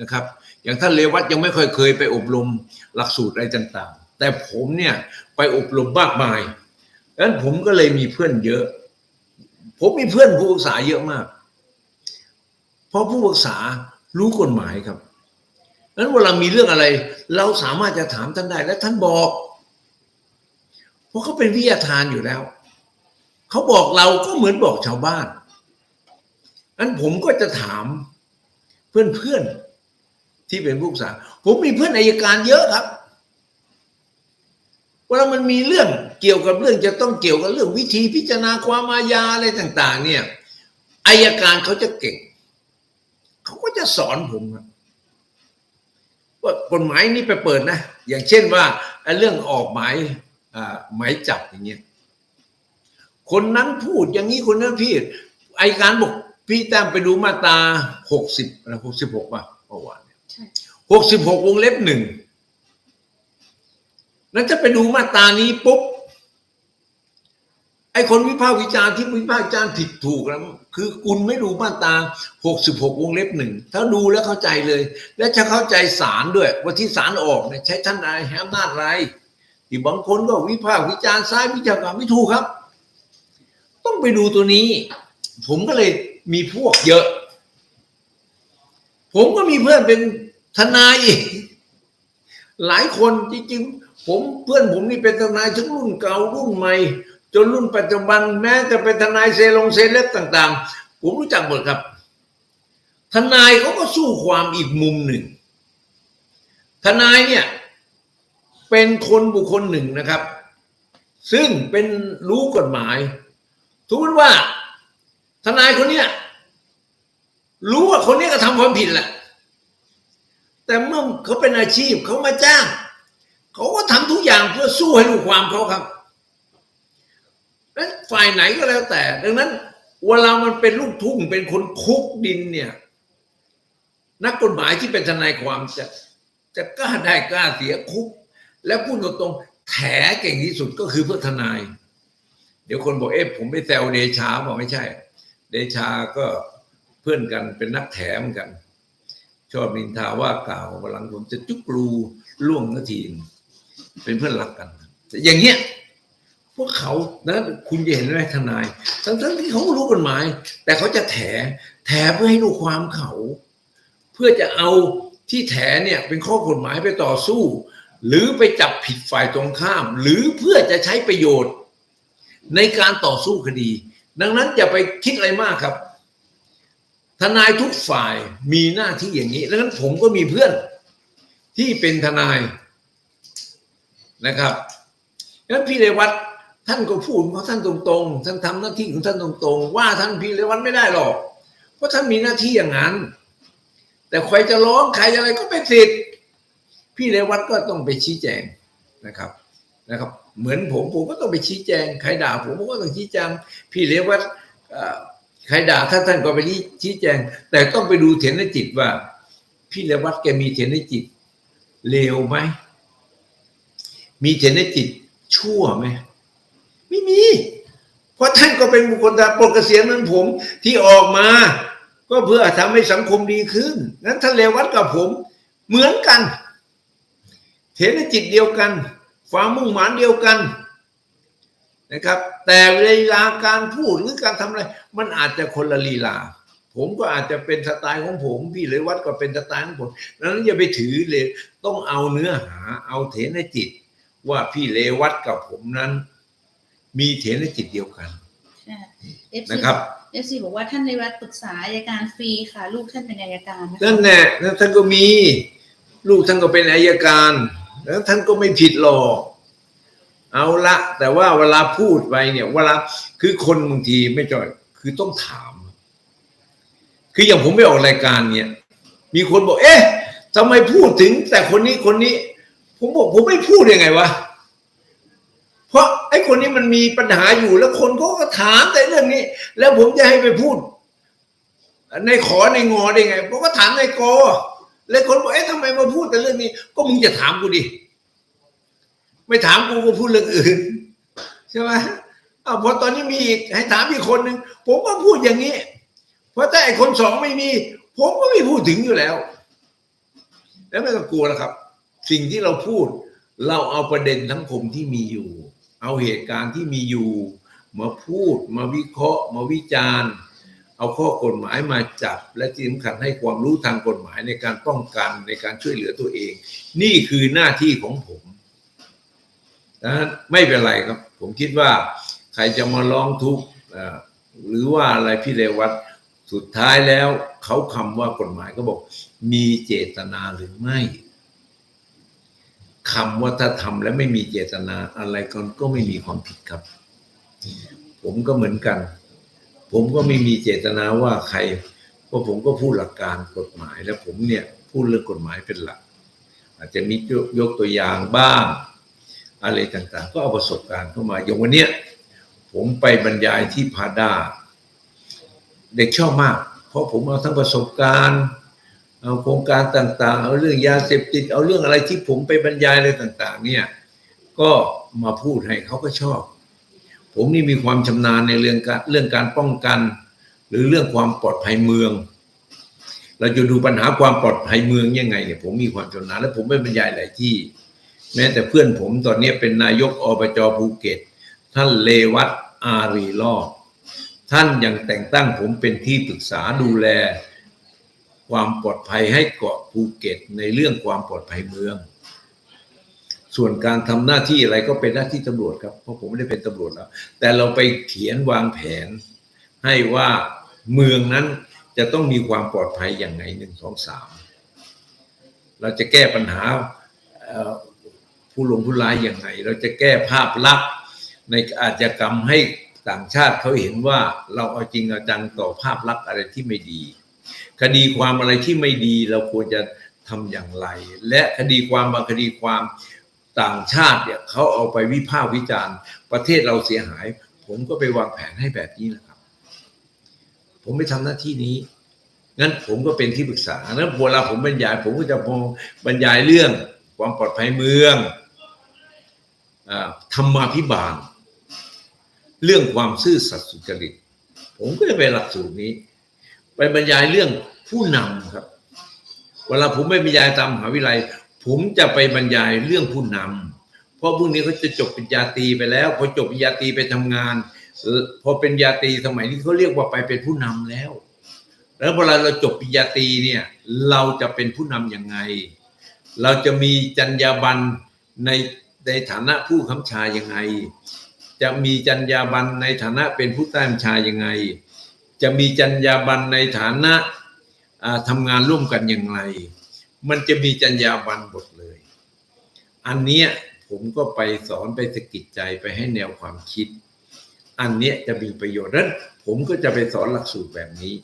นะครับ อย่างท่านเลวัตยังไม่ค่อยเคยไปอบรมหลักสูตรอะไรต่างๆ แต่ผมเนี่ยไปอบรมมากมายดังนั้นผมก็เลยมีเพื่อนเยอะ ผมมีเพื่อนผู้ปรึกษาเยอะมาก เพราะผู้ปรึกษารู้กฎหมายครับดังนั้นเวลามีเรื่องอะไร เราสามารถจะถามท่านได้และท่านบอก เพราะเขาเป็นวิทยาทานอยู่แล้วเขาบอกเราก็เหมือนบอกชาวบ้านนั้นผมก็จะถามเพื่อนๆ ที่เป็นผู้ปรึกษา ผมมีเพื่อนอายการเยอะครับเวลามันมีเรื่องเกี่ยวกับเรื่องจะต้องเกี่ยวกับเรื่องวิธีพิจารณาความอาญาอะไรต่าง ๆ เนี่ยอายการเขาจะเก่งเขาก็จะสอนผมครับว่ากฎหมายนี้ไปเปิดนะ อย่างเช่นว่าเรื่องออกหมายหมายจับอย่างเงี้ยคนนั้นพูดอย่างนี้คนนั้นพี่อายการบอกพี่แต้มไปดูมาตาหกสิบหกสิบหกป่ะเมื่อวาน หกสิบหกวงเล็บหนึ่งแล้วจะไปดูมาตรานี้ปุ๊บไอ้คนวิพากษ์วิจารณ์ที่วิพากษ์วิจารณ์ผิดถูกแล้วคือคุณไม่ดูมาตราหกสิบหกวงเล็บหนึ่งถ้าดูแล้วเข้าใจเลย และจะเข้าใจสารด้วยว่าที่สารออกเนี่ยใช้ท่านนายแฮมนาจอะไรที่บางคนก็วิพากษ์วิจารณ์ซ้ายวิจารณ์ขวาไม่ถูกครับ ต้องไปดูตัวนี้ ผมก็เลยมีพวกเยอะ ผมก็มีเพื่อนเป็น ทนายอีกหลายคนจริงๆผมเพื่อนผมนี่เป็นทนายทั้งรุ่นเก่ารุ่นใหม่ จนรุ่นปัจจุบันแม้จะเป็นทนายเซลงเซเล็บต่าง ๆ ผมรู้จักหมดครับ ทนายเขาก็สู้ความอีกมุมหนึ่ง ทนายเนี่ย เป็นคนบุคคลหนึ่งนะครับ ซึ่งเป็นรู้กฎหมายทุกว่า ทนายคนเนี้ยรู้ว่าคนนี้ยก็ทำความผิดแหละ แต่เมื่อเขาเป็นอาชีพเขามาจ้าง เขาก็ทำทุกอย่างเพื่อสู้ให้ลูกความเขาครับนั้นฝ่ายไหนก็แล้วแต่ ดังนั้นเวลามันเป็นลูกทุ่งเป็นคนคุกดินเนี่ย นักกฎหมายที่เป็นทนายความจะจะกล้าได้กล้าเสียคุก และพูดตรงๆแถเก่งที่สุดก็คือเพื่อทนาย เดี๋ยวคนบอกเอ๊ะผมไปแซวเดชาบอกไม่ใช่ เดชาก็เพื่อนกันเป็นนักแถเหมอนกัน ชอบนินทาว่ากล่าววันหลังผมจะจุกรูล่วงนาทีเป็นเพื่อนรักกันแต่อย่างเงี้ยพวกเขานะคุณจะเห็นไหมทนาย ทั้งทั้งที่เขารู้กฎหมาย แต่เขาจะแถแถเพื่อให้ลูกความเขา เพื่อจะเอาที่แถเนี่ยเป็นข้อกฎหมายไปต่อสู้ หรือไปจับผิดฝ่ายตรงข้าม หรือเพื่อจะใช้ประโยชน์ ในการต่อสู้คดี ดังนั้นอย่าไปคิดอะไรมากครับ ทนายทุกฝ่ายมีหน้าที่อย่างนี้ดังนั้นผมก็มีเพื่อนที่เป็นทนายนะครับดังนั้นพี่เรวัตท่านก็พูดของท่านตรงๆ ท่านทำหน้าที่ของท่านตรงๆ ว่าท่านพี่เรวัตไม่ได้หรอก เพราะท่านมีหน้าที่อย่างนั้น แต่ใครจะร้องใครอะไรก็เป็นสิทธิ์พี่เรวัตก็ต้องไปชี้แจงนะครับนะครับ เหมือนผมผมก็ต้องไปชี้แจง ใครด่าผมผมก็ต้องชี้แจง พี่เรวัต ใครด่าท่านท่านก็ไปชี้แจง แต่ต้องไปดูเถนจิตว่า พี่เรวัตแกมีเถนจิตเลวไหมมีเถนจิตชั่วไหมไม่มี เพราะท่านก็เป็นบุคคลตาปลดเกษียณเหมือนผมที่ออกมา ก็เพื่อทำให้สังคมดีขึ้น นั้นท่านเลวัตกับผมเหมือนกันเห็นในจิตเดียวกันความมุ่งหมายเดียวกัน นะครับ แต่เวลาการพูดหรือการทำอะไร มันอาจจะคนละลีลา ผมก็อาจจะเป็นสไตล์ของผม พี่เลวัตก็เป็นสไตล์ของผมดังนั้นอย่าไปถือเลยต้องเอาเนื้อหา เอาเถนจิต ว่าพี่เลวัตกับผมนั้น มีเถนจิตเดียวกันใช่ FC นะครับเอฟซีบอกว่าท่านในวัดปรึกษาอัยการฟรีค่ะ ลูกท่านเป็นอัยการนะคะนั่นแน่แล้วท่านก็มี ลูกท่านก็เป็นอายการ แล้วท่านก็ไม่ผิดหรอก เอาละแต่ว่าเวลาพูดไปเนี่ยเวลาคือคนบางทีไม่จ่อยคือต้องถาม คืออย่างผมไปออกรายการเนี่ย มีคนบอก เอ๊ะทำไมพูดถึง แต่คนนี้คนนี้ ผมบอก ผมไม่พูดยังไงวะเพราะไอ้คนนี้มันมีปัญหาอยู่แล้วคนก็ถามแต่เรื่องนี้ แล้วผมจะให้ไปพูด ในขอในงอได้ไงผมก็ถามในกอแล้วคนบอกเอ๊ะทำไมมาพูดแต่เรื่องนี้ ก็มึงจะถามกูดิ ไม่ถามกูก็พูดเรื่องอื่นใช่ไหมอ้าวพอตอนนี้มีอีกให้ถามอีกคนหนึ่งผมก็พูดอย่างนี้ เพราะถ้าไอ้คนสองไม่มี ผมก็ไม่พูดถึงอยู่แล้ว แล้วไม่ต้องกลัวแล้วครับ สิ่งที่เราพูด เราเอาประเด็นทั้งคมที่มีอยู่ เอาเหตุการณ์ที่มีอยู่ มาพูดมาวิเคราะห์ มาวิจารณ์เอาข้อกฎหมายมาจับ และที่สำคัญให้ความรู้ทางกฎหมายในการป้องกันในการช่วยเหลือตัวเอง นี่คือหน้าที่ของผม นั้นไม่เป็นไรครับ ผมคิดว่าใครจะมาร้องทุกข์หรือว่าอะไรพี่เรวัตสุดท้ายแล้วเขาคำว่ากฎหมายก็บอก มีเจตนาหรือไม่คำว่าถ้าทำแล้วไม่มีเจตนาอะไรก็ก็ไม่มีความผิดครับ ผมก็เหมือนกัน ผมก็ไม่มีเจตนาว่าใครเพราะผมก็พูดหลักการกฎหมายแล้วผมเนี่ยพูดเรื่องกฎหมายเป็นหลัก อาจจะมียกตัวอย่างบ้าง อะไรต่างๆ ก็เอาประสบการณ์เข้ามาอย่างวันเนี้ยผมไปบรรยายที่พาดา เด็กชอบมาก เพราะผมเอาทั้งประสบการณ์เอาโครงการต่างๆ เอาเรื่องยาเสพติด เอาเรื่องอะไรที่ผมไปบรรยายอะไรต่าง ๆ เนี่ย ก็มาพูดให้เขาก็ชอบ ผมนี่มีความชำนาญในเรื่องการเรื่องการป้องกัน หรือเรื่องความปลอดภัยเมือง เราจะดูปัญหาความปลอดภัยเมืองยังไงเนี่ยผมมีความชำนาญและผมไปบรรยายหลายที่ แม้แต่เพื่อนผมตอนนี้เป็นนายกอบจภูเก็ต ท่านเลวัตอารีลอดท่านยังแต่งตั้งผมเป็นที่ปรึกษาดูแล ความปลอดภัยให้เกาะภูเก็ต ในเรื่องความปลอดภัยเมือง ส่วนการทำหน้าที่อะไรก็เป็นหน้าที่ตำรวจครับเพราะผมไม่ได้เป็นตำรวจแล้ว แต่เราไปเขียนวางแผน ให้ว่าเมืองนั้นจะต้องมีความปลอดภัยอย่างไงหนึ่งสองสามเราจะแก้ปัญหา ผู้ลงผู้ร้ายอย่างไงเราจะแก้ภาพลักษณ์ในอาชญากรรมให้ต่างชาติเขาเห็นว่าเราเอาจริงเอาจังต่อภาพลักษณ์อะไรที่ไม่ดี คดีความอะไรที่ไม่ดีเราควรจะทำอย่างไร และคดีความบางคดีความต่างชาติเนี่ยเขาเอาไปวิพากษ์วิจารณ์ ประเทศเราเสียหาย ผมก็ไปวางแผนให้แบบนี้แหละครับ ผมไม่ทำหน้าที่นี้งั้นผมก็เป็นที่ปรึกษาแล้วเวลาผมบรรยาย ผมก็จะมองบรรยายเรื่องความปลอดภัยเมือง ธรรมาภิบาล เรื่องความซื่อสัตย์สุจริต ผมก็จะไปหลักสูตรนี้ ไปบรรยายเรื่องผู้นำครับ เวลาผมไปบรรยายตามมหาวิทยาลัย ผมจะไปบรรยายเรื่องผู้นำเพราะพวกนี้เขาจะจบปริญญาตรีไปแล้วพอจบปริญญาตรีไปทำงานพอเป็นปริญาตรีสมัยนี้เขาเรียกว่าไปเป็นผู้นำแล้ว แล้วเวลาเราจบปริญญาตรีเนี่ย เราจะเป็นผู้นำยังไง เราจะมีจรรยาบรรณใน ในฐานะผู้คำชายังไง จะมีจรรยาบรรณในฐานะเป็นผู้ใต้บัญชายังไง จะมีจรรยาบรรณในฐานะทำงานร่วมกันอย่างไร มันจะมีจรรยาบรรณหมดเลย อันเนี้ยผมก็ไปสอนไปสะกิดใจไปให้แนวความคิด อันเนี้ยจะมีประโยชน์นั้นผมก็จะไปสอนหลักสูตรแบบนี้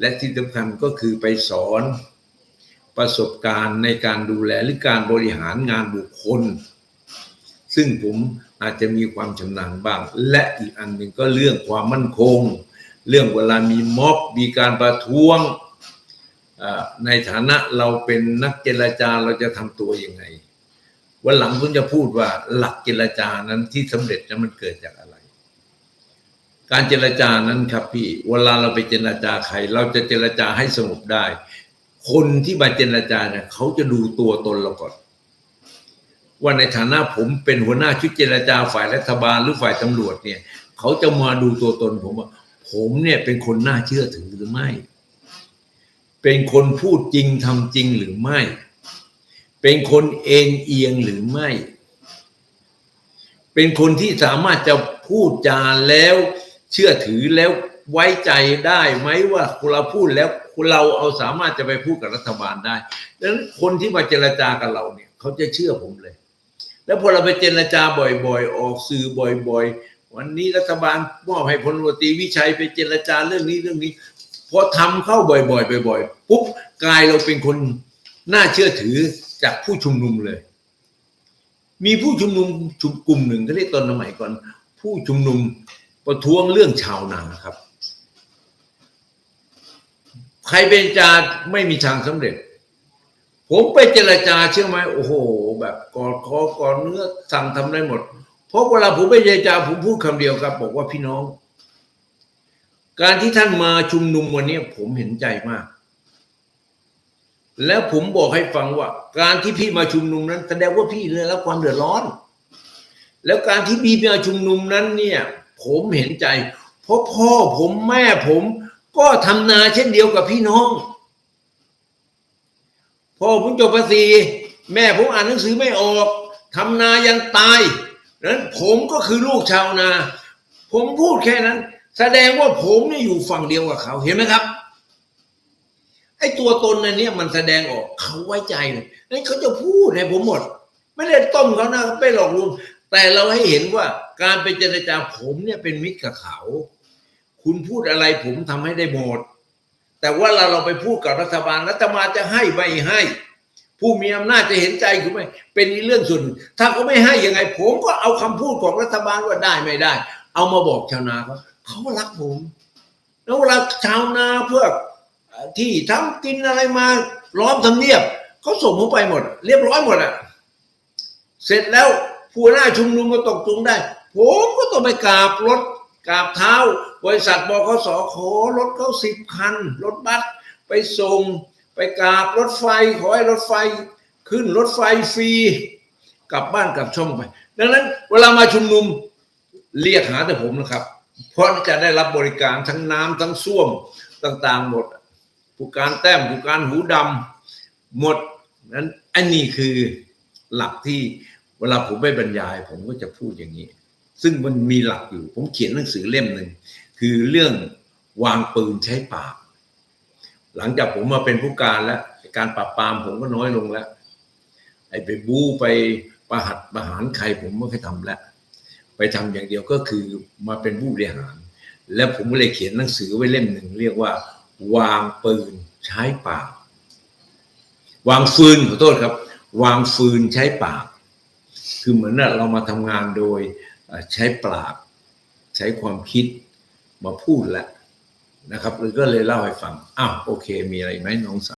และที่สำคัญก็คือไปสอน ประสบการณ์ในการดูแลหรือการบริหารงานบุคคล ซึ่งผมอาจจะมีความชำนาญบ้าง และอีกอันหนึ่งก็เรื่องความมั่นคง เรื่องเวลามีม็อบมีการประท้วงในฐานะเราเป็นนักเจรจาเราจะทำตัวยังไงวันหลังผมจะพูดว่าหลักเจรจานั้นที่สำเร็จนั้นมันเกิดจากอะไร การเจรจานั้นครับพี่เวลาเราไปเจรจาใคร เราจะเจรจาให้สงบได้ คนที่มาเจรจาเนี่ยเขาจะดูตัวตนเราก่อน ว่าในฐานะผมเป็นหัวหน้าชุดเจรจาฝ่ายรัฐบาลหรือฝ่ายตำรวจเนี่ย เขาจะมาดูตัวตนผมว่า ผมเนี่ยเป็นคนน่าเชื่อถือหรือไม่ เป็นคนพูดจริงทำจริงหรือไม่ เป็นคนเอ็นเอียงหรือไม่ เป็นคนที่สามารถจะพูดจาแล้วเชื่อถือแล้วไว้ใจได้ไหมว่าเราพูดแล้ว เราเอาสามารถจะไปพูดกับรัฐบาลได้ดังนั้นคนที่มาเจรจากับเราเนี่ยเขาจะเชื่อผมเลย แล้วพอเราไปเจรจาบ่อยๆ ออกสื่อบ่อย ๆ วันนี้รัฐบาลมอบให้พลวตีวิชัยไปเจรจาเรื่องนี้เรื่องนี้พอทำเข้าบ่อยๆบ่อยๆปุ๊บกลายเราเป็นคนน่าเชื่อถือจากผู้ชุมนุมเลย มีผู้ชุมนุมชุมกลุ่มหนึ่งเขาเรียกตอนสมัยก่อน ผู้ชุมนุมประท้วงเรื่องชาวนาครับ ใครเป็นจาไม่มีทางสำเร็จ ผมไปเจรจาเชื่อไหมโอ้โห แบบกอดคอกอดเนื้อสั่งทำได้หมด เพราะเวลาผมไปเจรจาผมพูดคำเดียวครับ บอกว่าพี่น้อง การที่ท่านมาชุมนุมวันนี้ผมเห็นใจมาก แล้วผมบอกให้ฟังว่า การที่พี่มาชุมนุมนั้น แสดงว่าพี่ได้รับความเดือดร้อน แล้วการที่พี่มาชุมนุมนั้นเนี่ย ผมเห็นใจ เพราะพ่อผมแม่ผม ก็ทำนาเช่นเดียวกับพี่น้อง พ่อผมจบภาษีแม่ผมอ่านหนังสือไม่ออกทำนายันตายนั้นผมก็คือลูกชาวนา ผมพูดแค่นั้น แสดงว่าผมเนี่ยอยู่ฝั่งเดียวกับเขาเห็นไหมครับไอ้ตัวตนอันนี้มันแสดงออกเขาไว้ใจเลยนั่นเขาจะพูดให้ผมหมด ไม่ได้ต้มเขานะไม่หลอกลวงแต่เราให้เห็นว่าการไปเจรจาผมเนี่ยเป็นมิตรกับเขา คุณพูดอะไรผมทำให้ได้หมด แต่ว่าเราเราไปพูดกับรัฐบาล รัฐบาลจะให้ไม่ให้ ผู้มีอำนาจจะเห็นใจคุณไหมเป็นเรื่องส่วน ถ้าเขาไม่ให้ยังไง ผมก็เอาคำพูดของรัฐบาลว่าได้ไม่ได้ เอามาบอกชาวนาเขาเขารักผม แล้วเวลาชาวนาเพื่อที่ทำกินอะไรมาล้อมทำเนียบเขาส่งผมไปหมด เรียบร้อยหมดอะ เสร็จแล้วผู้หน้าชุมนุมก็ตกลงได้ ผมก็ต้องไปกราบรถกราบเท้า บริษัทบขสขอรถเขาสิบคัน รถบัสไปส่งไปกราบรถไฟขอให้รถไฟขึ้นรถไฟฟรีกลับบ้านกลับช่องไป ดังนั้นเวลามาชุมนุมเรียกหาแต่ผมนะครับ เพราะจะได้รับบริการทั้งน้ำทั้งส้วมต่าง ๆ หมด ผู้การแต้มผู้การหูดำหมดนั้นอันนี้คือหลักที่เวลาผมไปบรรยาย ผมก็จะพูดอย่างนี้ ซึ่งมันมีหลักอยู่ ผมเขียนหนังสือเล่มหนึ่ง คือเรื่องวางปืนใช้ปาก หลังจากผมมาเป็นผู้การแล้ว การปราบปรามผมก็น้อยลงแล้ว ไอ้ไปบูไปประหัดประหารใครผมไม่เคยทำแล้ว ไปทำอย่างเดียวก็คือมาเป็นผู้บริหาร แล้วผมก็เลยเขียนหนังสือไว้เล่มหนึ่งเรียกว่า วางปืนใช้ปาก วางฟืนขอโทษครับ วางฟืนใช้ปาก คือเหมือนน่ะเรามาทำงานโดยใช้ปาก ใช้ความคิด มาพูดแหละนะครับก็เลยเล่าให้ฟังอ้าวโอเค มีอะไรไหมน้องสาว